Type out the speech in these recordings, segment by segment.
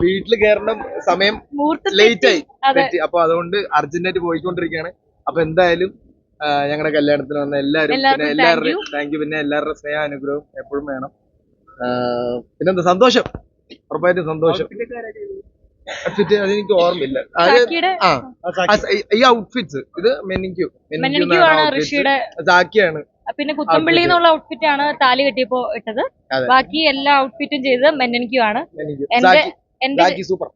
വീട്ടിൽ കയറേണ്ട സമയം ലേറ്റ് ആയി. തെറ്റി അപ്പൊ അതുകൊണ്ട് അർജന്റായിട്ട് പോയിക്കൊണ്ടിരിക്കുകയാണ്. അപ്പൊ എന്തായാലും ഞങ്ങളുടെ കല്യാണത്തിന് വന്ന എല്ലാവരും പിന്നെ എല്ലാവരുടെയും താങ്ക് യു പിന്നെ എല്ലാവരുടെ സ്നേഹ അനുഗ്രഹവും എപ്പോഴും വേണം. പിന്നെന്താ? സന്തോഷം. ഉറപ്പായിട്ടും സന്തോഷം. അതെനിക്ക് ഓർമ്മയില്ല. ഈ- ഔട്ട്ഫിറ്റ്സ് ഇത് മെനിക്യു സാക്കിയാണ് പിന്നെ കുത്തമ്പള്ളി എന്നുള്ള ഔട്ട്ഫിറ്റ് ആണ് താലി കെട്ടിയപ്പോ ഇട്ടത്. ബാക്കി എല്ലാ ഔട്ട്ഫിറ്റും ചെയ്തത് മെനനിക്കു ആണ്. എന്റെ സൂപ്പർ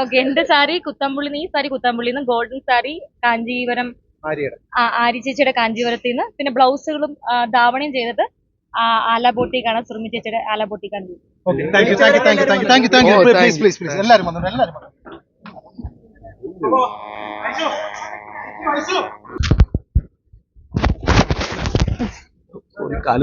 ഓക്കെ എന്റെ സാരി? കുത്തമ്പുള്ളി. നീ സാരി കുത്തമ്പുള്ളി നിന്ന് ഗോൾഡൻ സാരി കാഞ്ചീപുരം ആരി ചേച്ചിയുടെ കാഞ്ചീപുരത്തിൽ നിന്ന് പിന്നെ ബ്ലൗസുകളും ധാവണയും ചെയ്തത് ആല ബോട്ടിക്കാണ് സുറുമി ചേച്ചിയുടെ ആല ബോട്ടിക്കാണ് ഒരു കാൽ.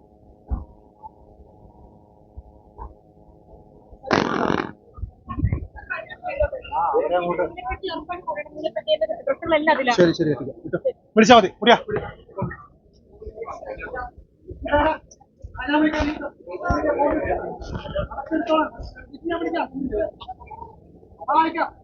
ശരി ശരി. വിളിച്ചാ മതി മുടിയാ ആ